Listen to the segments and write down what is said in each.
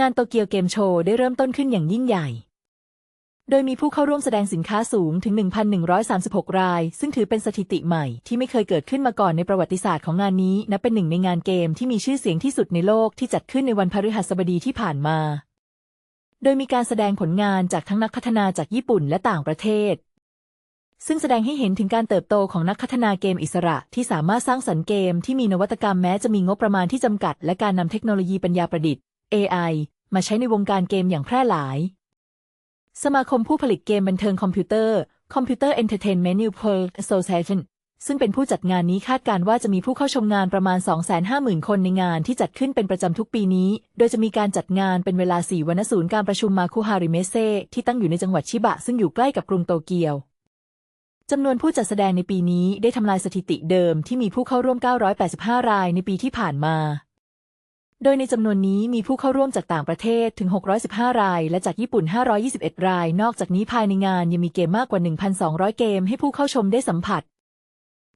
งานโตเกียวเกมโชว์ได้เริ่มต้นขึ้นอย่างยิ่งใหญ่ โดยมีผู้เข้าร่วมแสดงสินค้าสูงถึง 1,136 ราย ซึ่งถือเป็นสถิติใหม่ที่ไม่เคยเกิดขึ้นมาก่อนในประวัติศาสตร์ของงานนี้ นับเป็นหนึ่งในงานเกมที่มีชื่อเสียงที่สุดในโลกที่จัดขึ้นในวันพฤหัสบดีที่ผ่านมา โดยมีการแสดงผลงานจากทั้งนักพัฒนาจากญี่ปุ่นและต่างประเทศซึ่งแสดงให้เห็นถึงการเติบโตของนักพัฒนาเกมอิสระ ที่สามารถสร้างสรรค์เกมที่มีนวัตกรรมแม้จะมีงบประมาณที่จำกัด และการนำเทคโนโลยีปัญญาประดิษฐ์ AI มาใช้ในวงการเกมอย่างแพร่หลาย สมาคมผู้ผลิตเกมบันเทิงคอมพิวเตอร์ Computer Entertainment Network Association ซึ่งเป็นผู้จัดงานนี้คาดการณ์ว่าจะมีผู้เข้าชมงานประมาณ 250,000 คนในงานที่จัดขึ้นเป็นประจำทุกปีนี้ โดยจะมีการจัดงานเป็นเวลา 4 วันณศูนย์การประชุมมาคุฮาริเมเซที่ตั้งอยู่ในจังหวัดชิบะ ซึ่งอยู่ใกล้กับกรุงโตเกียว จำนวนผู้จัดแสดงในปีนี้ได้ทำลายสถิติเดิมที่มีผู้เข้าร่วม 985 รายในปีที่ผ่านมา โดยในจำนวนนี้มีผู้เข้าร่วมจากต่างประเทศถึง 615 ราย และจากญี่ปุ่น 521 ราย นอกจากนี้ภายในงานยังมีเกมมากกว่า 1,200 เกมให้ผู้เข้าชมได้สัมผัส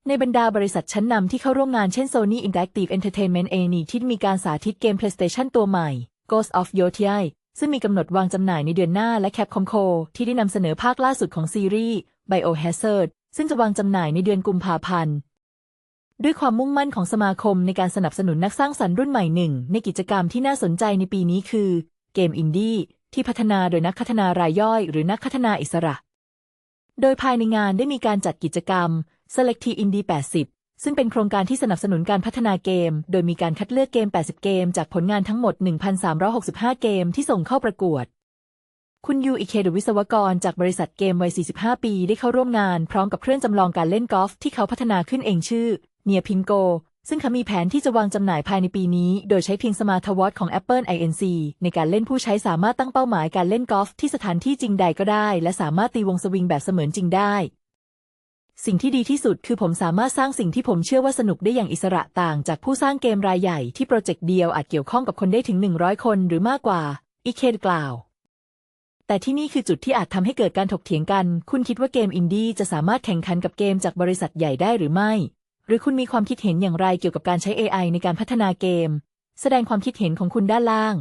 ในบรรดาบริษัทชั้นนำที่เข้าร่วมงานเช่น Sony Interactive Entertainment เอนีที่มีการสาธิตเกม PlayStation ตัวใหม่ Ghost of Yotei ซึ่งมีกำหนดวางจำหน่ายในเดือนหน้าและ Capcom Co ที่ได้นำเสนอภาคล่าสุดของซีรีส์ Biohazard ซึ่งจะวางจำหน่ายในเดือนกุมภาพันธ์ ด้วยความมุ่งมั่นของสมาคมในการสนับสนุนนักสร้างสรรค์รุ่นใหม่หนึ่งในกิจกรรมที่น่าสนใจในปีนี้คือ เกมอินดี้ที่พัฒนาโดยนักพัฒนารายย่อย หรือนักพัฒนาอิสระ โดยภายในงานได้มีการจัดกิจกรรม Selecti Indie 80 ซึ่งเป็นโครงการที่สนับสนุนการพัฒนาเกม โดยมีการคัดเลือกเกม 80 เกม จากผลงานทั้งหมด 1,365 เกมที่ส่งเข้าประกวด คุณยูอิเคเดวิศวกรจากบริษัทเกมวัย 45 ปี ได้เข้าร่วมงานพร้อมกับเครื่องจำลองการเล่นกอล์ฟที่เขาพัฒนาขึ้นเองชื่อ เนียพิงโก ซึ่งเขามีแผนที่จะวางจำหน่ายภายในปีนี้ โดยใช้เพียงสมาร์ทวอทของ Apple INC ในการเล่นผู้ใช้สามารถตั้งเป้าหมายการเล่นกอล์ฟที่สถานที่จริงใดก็ได้ และสามารถตีวงสวิงแบบเสมือนจริงได้ สิ่งที่ดีที่สุดคือผมสามารถสร้างสิ่งที่ผมเชื่อว่าสนุกได้อย่างอิสระต่างจากผู้สร้างเกมรายใหญ่ที่โปรเจกต์เดียวอาจเกี่ยวข้องกับคนได้ถึง 100 คนหรือมากกว่าอีเคดกล่าวแต่ที่นี่คือจุดที่อาจทำให้เกิดการถกเถียงกัน คุณคิดว่าเกมอินดี้จะสามารถแข่งขันกับเกมจากบริษัทใหญ่ได้หรือไม่ หรือคุณมีความคิดเห็นอย่างไรเกี่ยวกับการใช้ AI ในการพัฒนาเกม แสดงความคิดเห็นของคุณด้านล่าง